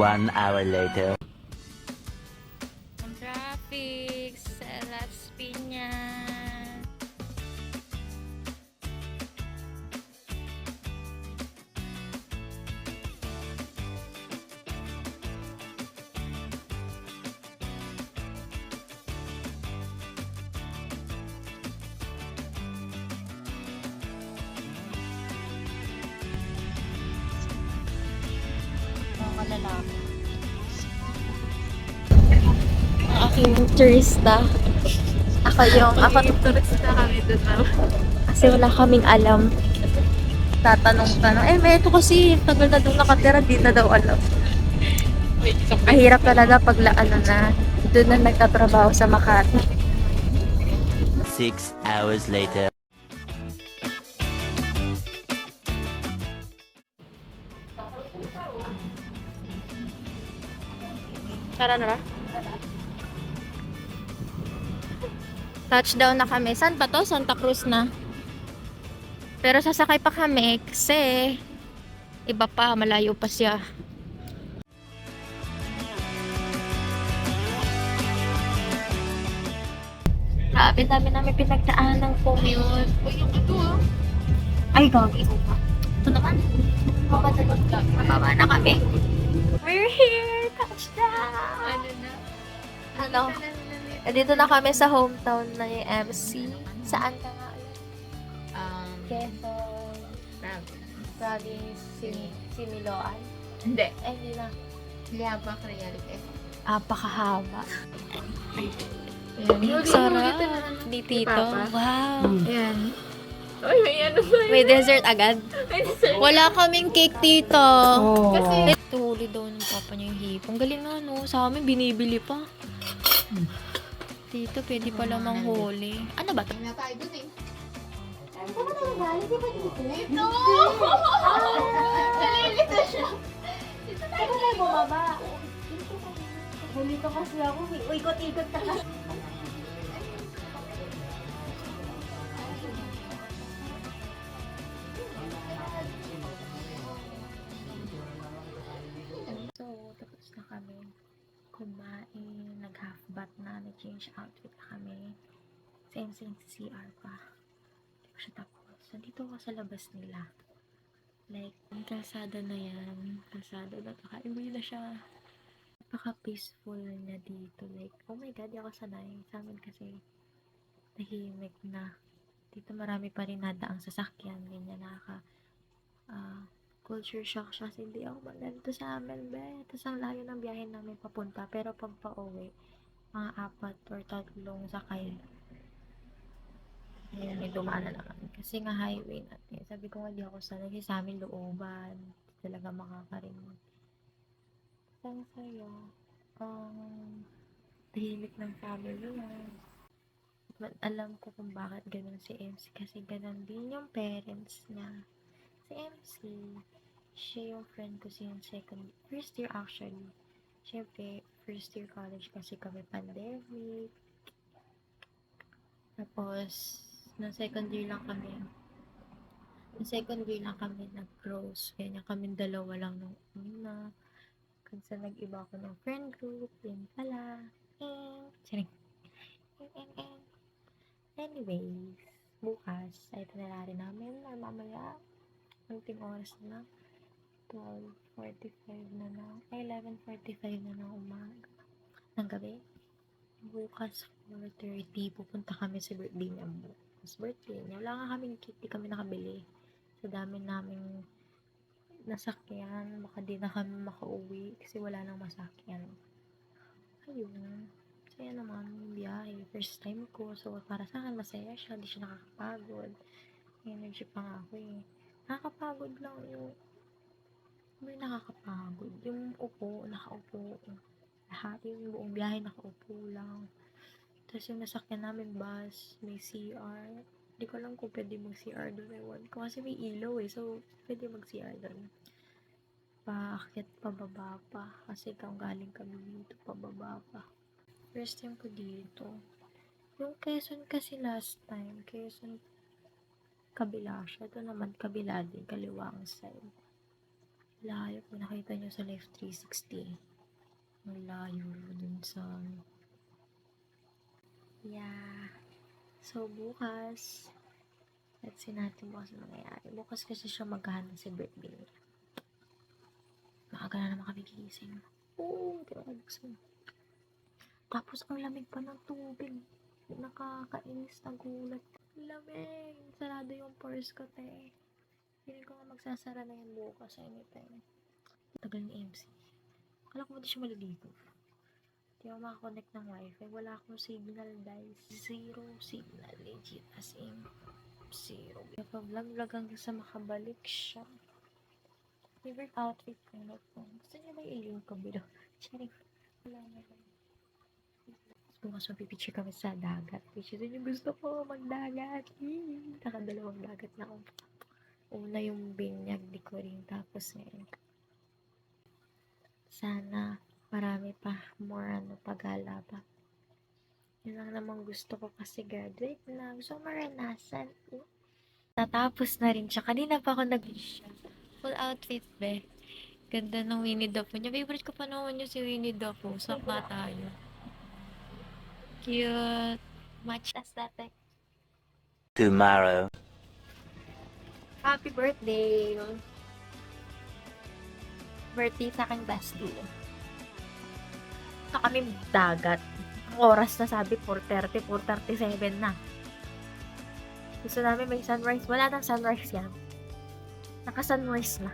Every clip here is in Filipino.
One hour later. Ang aking turista. Ako yung, ako Turista kami doon na. kasi wala kaming alam. Tatanong-tanong. Eh, may ito kasi, tagal na doon nakatira, di na daw alam. Ang hirap talaga pag ano na, doon na nagtatrabaho sa Makati. Six hours later. Tara na Touchdown na kami. Saan pa to? Santa Cruz na. Pero sasakay pa kami kasi iba pa, malayo pa siya. Grabe, dami namin pinagdaan ng commute. Uy, yung ito ah. Ay, gagi ko pa. Ito naman. Mababa na kami. We're here! Touchdown! Ano na? Ano? Eh, Dito na kami sa hometown na yung MC. Saan ka nga? Um, Quezon, province. province, Sim Similoan. Hindi. Eh, hindi na. Liaba ka reality. Apakahaba. Ayan. Sarap. Dito na. Ni Tito. Wow. Ayan. Uy, may ano ba yun? May dessert agad. May dessert. Wala kaming cake, Tito. Kasi, Eh, Tuhuli daw ng papa niya yung hipong. Galing nga, no? Sa amin, binibili pa. Tito, pwede pala manghuli. Ano ba? na tayo dun eh. No! Nalilito siya. Ako na bumaba. Bulito kasi ako. Ikot-ikot ka kasi. nag-change outfit kami. Same same sa CR pa. Hindi pa siya tapos. Nandito ako sa labas nila. Like, ang kalsada na yan. Kalsada na kakaiwi na siya. Napaka-peaceful na dito. Like, oh my God, ako sanay. Sa amin kasi, tahimik na. Dito marami pa rin nadaang sasakyan. Ganyan, nakaka, ah, culture shock siya kasi hindi ako maganda sa amin, be. Tapos ang layo ng biyahe namin papunta. Pero pag pauwi, mga apat or tatlong sakay. Ayun, may dumaan na naman. Kasi nga highway natin. Sabi ko nga di ako sanay kasi sa amin looban. Talaga makakarinig. Ang saya. Ang tahimik ng family niya. But alam ko kung bakit ganun si MC. Kasi ganun din yung parents niya. Si MC, siya yung friend ko sin second, first year actually. Siyempre, first year college kasi kami pandemic. Tapos, na second year lang kami. Na second year lang kami nag-close. Kaya kami dalawa lang nung una. Kasi nag-iba ako ng friend group. Yun pala. Charing. Anyways, bukas ay panalari namin or mamaya kunting oras na 12.45 na na ay 11.45 na ng umaga. Ng gabi? Bukas 4.30 pupunta kami sa birthday niya bukas. Birthday niya. Wala nga kaming cake di kami nakabili. Sa dami naming nasakyan. Baka di na kami makauwi kasi wala nang masakyan. Ayun. Masaya naman yung biyahe. First time ko. So para sa akin masaya siya. Di siya nakakapagod. Energy pa nga ako eh. Nakakapagod lang yung may nakakapagod. Yung upo nakaupo. Lahat yung buong biyahe nakaupo lang. Tapos yung nasakyan namin bus may CR di ko alam kung pwede mag CR doon ewan ko. Kasi may ilaw eh so pwede mag CR doon. Paakyat pababa pa. Kasi kung galing kami dito pababa pa. First time ko dito. Yung Quezon kasi last time Quezon kabila siya. Ito naman kabila din kaliwang side Layo kung nakita nyo sa Life 360. Ang layo dun sa... Yeah. So, bukas. Let's see natin bukas ang mangyayari. Bukas kasi siya maghahanap sa birthday niya. Maaga na naman kami gigising. Oo, kinakabuksan. Tapos, ang lamig pa ng tubig. Nakakainis na gulat. Lamig. Sarado yung purse ko, te. Feeling ko nga magsasara na yung bukas anytime. Tagal ni MC. Akala ko ba siya maliligo? Hindi ako makakonect ng wifi. Wala akong signal, guys. Zero signal. Legit. As in, zero. Kapag-vlog-vlog hanggang sa makabalik siya. Favorite outfit ko na po. Gusto niya ba i-link ko below? Charing. Wala na lang. Bukas magpipicture kami sa dagat. Which is yung gusto ko, magdagat. Nakadalawang dagat na ako. Una yung binyag di ko rin. Tapos ngayon. Sana marami pa. More ano, pagala pa. Yun lang naman gusto ko kasi graduate na. Gusto ko maranasan. Natapos na rin siya. Kanina pa ako nag Full outfit, be. Ganda ng Winnie the Pooh niya. Favorite ko pa naman yung si Winnie the Pooh. Sakla tayo. Cute. Match aesthetic. Tomorrow. Happy birthday! Birthday sa aking bestie. Sa kami dagat. Ang oras na sabi, 4.30, 4.37 na. Gusto namin may sunrise. Wala nang sunrise yan. Naka-sunrise na.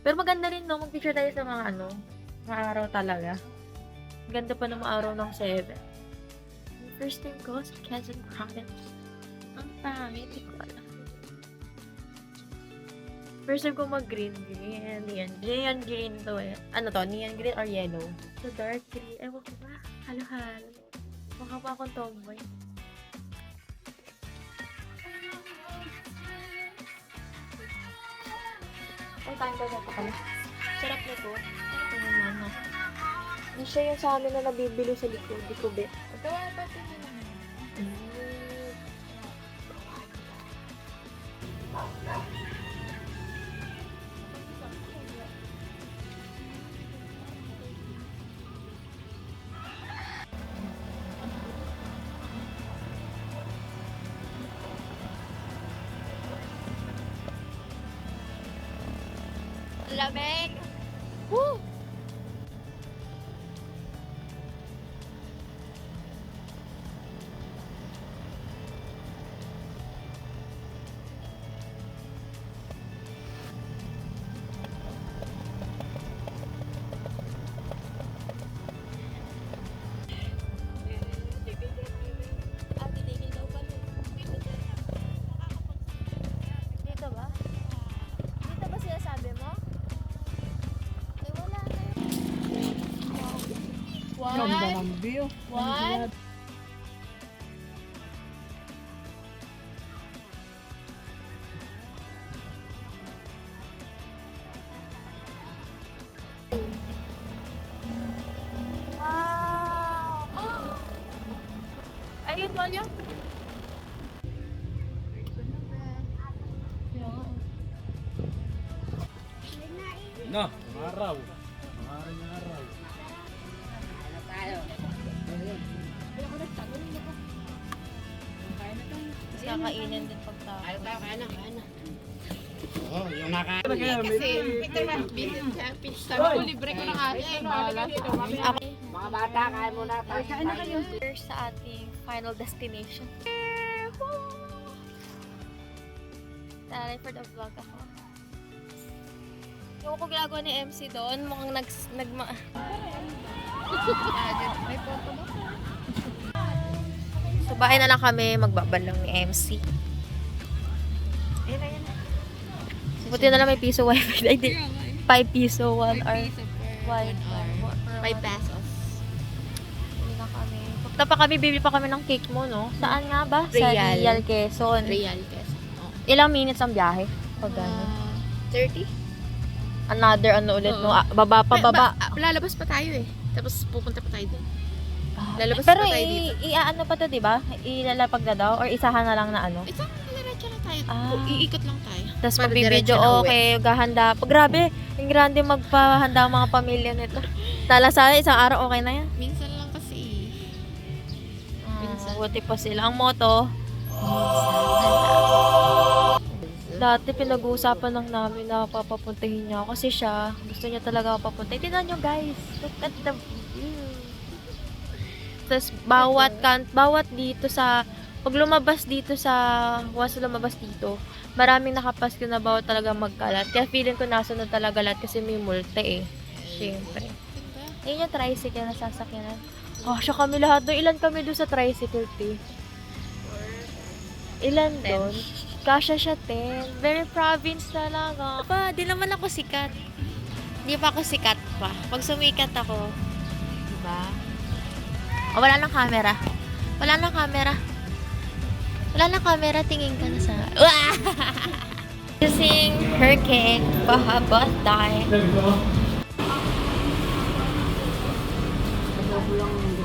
Pero maganda rin no, mag-picture tayo sa mga ano, mga araw talaga. Ganda pa ng mga araw ng 7. First time ko sa Quezon Province. Ang pangit, di ko. First time ko mag-green green. Neon, neon green to eh. Ano to? Neon green or yellow? So dark green. Ewan ko ba? Halo-halo. Mukha pa akong tomboy. Ang time ba na pala? Sarap na to. Ito naman na. Hindi siya yung sa amin na nabibili sa likod. Di ko bet. Gawa pa ito naman. Mm. Lamig! Woo! Ganda ng view. What? Kakainin din pagka. Oh, yung naka... Kasi, Peter Man, busy siya. Sabi ko, libre ko ng ate. Ako, Mga bata, kaya mo na tayo. Kaya na kayo. Sa ating final destination. Taray for the vlog ako. Yung ko ginagawa ni MC doon, mukhang nag... nagma... May photo mo? So, bahay na lang kami, magbaban lang ni MC. Ayun, ayun. Buti na lang may piso wifi. Ay, di. 5 piso, 1 hour. One Wifi. hour. Per Five one. pesos. Hindi na kami. Punta pa kami, bibili pa kami ng cake mo, no? Saan nga ba? Sa Real. Quezon. Real peso. Oh. Ilang minutes ang biyahe? Pag gano'n. Ah, 30? Another ano ulit, no? Ah, baba pa, baba. Ba- ah, lalabas pa tayo eh. Tapos pupunta pa tayo doon. Lalabas Pero pa tayo i, dito. i ano pa to, di ba? Ilalapag na daw? Or isahan na lang na ano? Ito, diretso na tayo. tayo. Ah. Iikot lang tayo. Tapos Para diretso na uwi. okay, gahanda. Pag grabe, yung grande magpahanda ang mga pamilya nito. Tala sana, isang araw okay na yan. Minsan lang kasi. Ah, buti pa sila. Ang moto, dati pinag-uusapan lang namin na papapuntahin niya ako kasi siya, gusto niya talaga ako papuntahin. Tingnan niyo guys, look at the. Tapos bawat kan bawat dito sa pag lumabas dito sa once lumabas dito, maraming nakapasko na bawat talaga magkalat. Kaya feeling ko nasunod talaga lahat kasi may multa eh. Siyempre. Ayun yung tricycle na sasakyanan. Oh, siya kami lahat doon. Ilan kami doon sa tricycle, te? Ilan doon? Kasha siya 10. Very province talaga. Pa, di naman ako sikat. Di pa ako sikat pa. Pag sumikat ako? Oh, wala nang camera. Wala nang camera. Wala nang camera, tingin ka na sa... Using her cake, pahabot tayo. Adobo lang